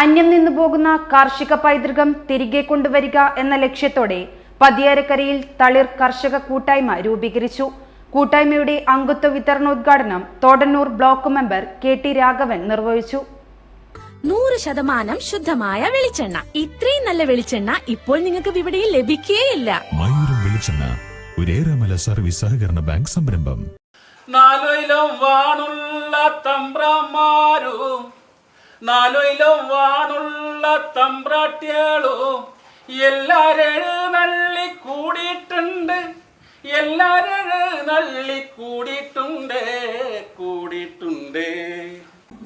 അന്യം നിന്നു പോകുന്ന കാർഷിക പൈതൃകം തിരികെ കൊണ്ടുവരിക എന്ന ലക്ഷ്യത്തോടെ പതിയാരക്കരയിൽ തളിർ കർഷക കൂട്ടായ്മ രൂപീകരിച്ചു. കൂട്ടായ്മയുടെ അംഗത്വ വിതരണോദ്ഘാടനം Thodannur block member K T Raghavan നിർവഹിച്ചു. നൂറ് ശതമാനം ശുദ്ധമായ വെളിച്ചെണ്ണ. ഇത്രയും നല്ല വെളിച്ചെണ്ണ ഇപ്പോൾ നിങ്ങൾക്ക് വിപണിയിൽ ലഭിക്കുകയില്ല മയൂരം വെളിച്ചെണ്ണ ഒരേറെമല സർവീസ് സഹകരണ ബാങ്ക് സംരംഭം. നാലൊയിലും വാണുള്ള തമ്പ്രമാരും നാലൊയിലും വാനുള്ള തമ്പ്രാട്ടിയാളോ നള്ളി കൂടിയിട്ടുണ്ട് നള്ളി കൂടിയിട്ടുണ്ട് കൂടിയിട്ടുണ്ട്.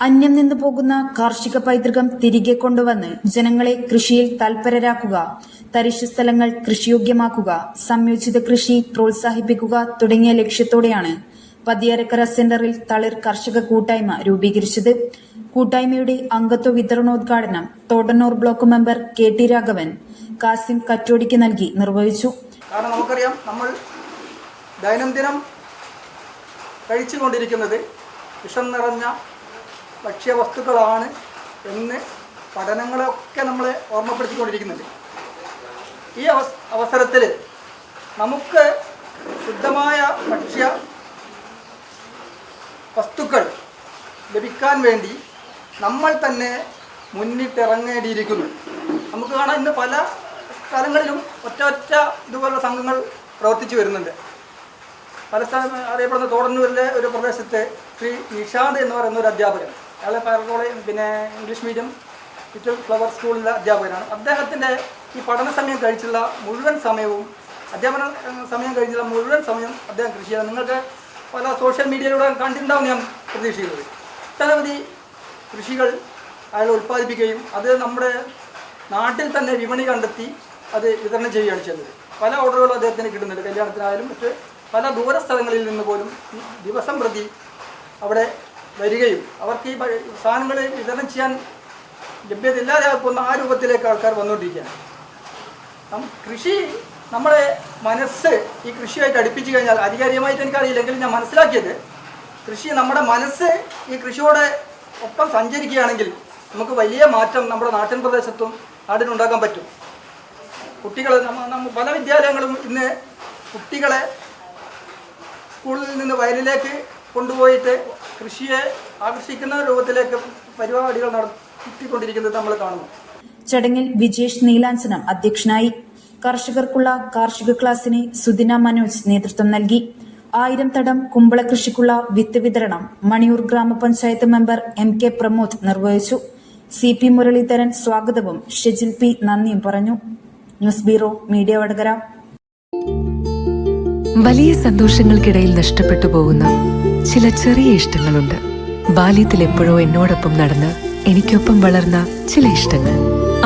അന്യം നിന്നു പോകുന്ന കാർഷിക പൈതൃകം തിരികെ കൊണ്ടുവന്ന് ജനങ്ങളെ കൃഷിയിൽ തൽപരരാക്കുക. തരിശു സ്ഥലങ്ങൾ കൃഷിയോഗ്യമാക്കുക. സംയോജിത കൃഷി പ്രോത്സാഹിപ്പിക്കുക തുടങ്ങിയ ലക്ഷ്യത്തോടെയാണ് പതിയരക്കര സെന്ററിൽ തളിർ കർഷക കൂട്ടായ്മ രൂപീകരിച്ചത്. കൂട്ടായ്മയുടെ അംഗത്വ വിതരണോദ്ഘാടനം Thodannur block member K T Raghavan Kasim കറ്റോടിക്ക് നൽകി നിർവഹിച്ചു. കാരണം നമുക്കറിയാം നമ്മൾ ദൈനംദിനം കഴിച്ചുകൊണ്ടിരിക്കുന്നത് വിഷം നിറഞ്ഞ ഭക്ഷ്യവസ്തുക്കളാണ് എന്ന് പഠനങ്ങളൊക്കെ നമ്മൾ ഓർമ്മപ്പെടുത്തിക്കൊണ്ടിരിക്കുന്നുണ്ട്. ഈ അവസരത്തിൽ നമുക്ക് ശുദ്ധമായ ഭക്ഷ്യ വസ്തുക്കൾ ലഭിക്കാൻ വേണ്ടി നമ്മൾ തന്നെ മുന്നിട്ടിറങ്ങേണ്ടിയിരിക്കുന്നു. നമുക്ക് കാണാൻ ഇന്ന് പല സ്ഥലങ്ങളിലും ഒറ്റ ഒറ്റ ഇതുപോലുള്ള സംഘങ്ങൾ പ്രവർത്തിച്ചു വരുന്നുണ്ട്. പല സ്ഥലം അറിയപ്പെടുന്ന തോടന്നൂരിലെ ഒരു പ്രദേശത്ത് ശ്രീ നിഷാന്ത് എന്ന് പറയുന്ന ഒരു അധ്യാപകൻ അയാളെ കോളേജ് പിന്നെ ഇംഗ്ലീഷ് മീഡിയം ലിറ്റിൽ ഫ്ലവർ സ്കൂളിലെ അധ്യാപകനാണ്. അദ്ദേഹത്തിന്റെ ഈ പഠന സമയം കഴിച്ചുള്ള മുഴുവൻ സമയവും അധ്യാപന സമയം കഴിഞ്ഞുള്ള മുഴുവൻ സമയം അദ്ദേഹം കൃഷി ചെയ്യുന്നത് നിങ്ങൾക്ക് പല സോഷ്യൽ മീഡിയയിലൂടെ കണ്ടിട്ടുണ്ടാവും ഞാൻ പ്രതീക്ഷിക്കുന്നത്. ഒട്ടനവധി കൃഷികൾ അയാൾ ഉൽപ്പാദിപ്പിക്കുകയും അത് നമ്മുടെ നാട്ടിൽ തന്നെ വിപണി കണ്ടെത്തി അത് വിതരണം ചെയ്യുകയാണ് ചെയ്യുന്നത് പല ഓർഡറുകളും അദ്ദേഹത്തിന് കിട്ടുന്നുണ്ട്. കല്യാണത്തിനായാലും മറ്റ് പല ദൂര സ്ഥലങ്ങളിൽ നിന്ന് പോലും ദിവസം പ്രതി അവിടെ വരികയും അവർക്ക് ഈ സാധനങ്ങൾ വിതരണം ചെയ്യാൻ ലഭ്യത ഇല്ലാതെ ആ രൂപത്തിലേക്ക് ആൾക്കാർ വന്നുകൊണ്ടിരിക്കുകയാണ്. കൃഷി നമ്മളെ മനസ്സ് ഈ കൃഷിയായിട്ട് അടുപ്പിച്ചു കഴിഞ്ഞാൽ ആധികാരികമായിട്ട് എനിക്കറിയില്ലെങ്കിലും ഞാൻ മനസ്സിലാക്കിയത് കൃഷി നമ്മുടെ മനസ്സ് ഈ കൃഷിയോടെ ഒപ്പം സഞ്ചരിക്കുകയാണെങ്കിൽ നമുക്ക് വലിയ മാറ്റം നമ്മുടെ നാട്ടിൻ പ്രദേശത്തും നാടിനുണ്ടാക്കാൻ പറ്റും. കുട്ടികൾ പല വിദ്യാലയങ്ങളും ഇന്ന് കുട്ടികളെ സ്കൂളിൽ നിന്ന് വയലിലേക്ക് കൊണ്ടുപോയിട്ട് കൃഷിയെ ആകർഷിക്കുന്ന രൂപത്തിലേക്ക് പരിപാടികൾ നടത്തിക്കൊണ്ടിരിക്കുന്നത് നമ്മൾ കാണുന്നു. ചടങ്ങിൽ വിജേഷ് നീലാഞ്ചനം അധ്യക്ഷനായി കർഷകർക്കുള്ള കാർഷിക ക്ലാസിന് സുദിന മനോജ് നേതൃത്വം നൽകി. ആയിരം തടം കുമ്പള കൃഷിക്കുള്ള വിത്ത് വിതരണം മണിയൂർ ഗ്രാമപഞ്ചായത്ത് മെമ്പർ എം കെ പ്രമോദ് നിർവഹിച്ചു. സി പി മുരളീധരൻ സ്വാഗതവും ഷെജിൽ പി നന്ദിയും പറഞ്ഞു. News bureau media Vadakara. വലിയ സന്തോഷങ്ങൾക്കിടയിൽ നഷ്ടപ്പെട്ടു പോകുന്ന ചില ചെറിയ ഇഷ്ടങ്ങളുണ്ട്. ബാല്യത്തിൽ എപ്പോഴോ എന്നോടൊപ്പം നടന്ന് എനിക്കൊപ്പം വളർന്ന ചില ഇഷ്ടങ്ങൾ.